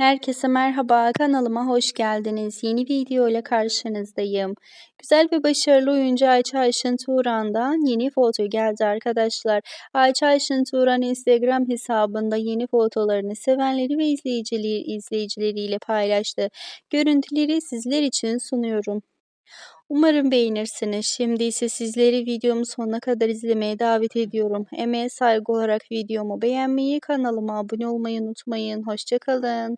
Herkese merhaba, kanalıma hoş geldiniz. Yeni video ile karşınızdayım. Güzel ve başarılı oyuncu Ayça Ayşın Turan'dan yeni foto geldi arkadaşlar. Ayça Ayşın Turan Instagram hesabında yeni fotolarını sevenleri ve izleyicileri, izleyicileriyle paylaştı. Görüntüleri sizler için sunuyorum. Umarım beğenirsiniz. Şimdi ise sizleri videomu sonuna kadar izlemeye davet ediyorum. Emeğe saygı olarak videomu beğenmeyi, kanalıma abone olmayı unutmayın. Hoşçakalın.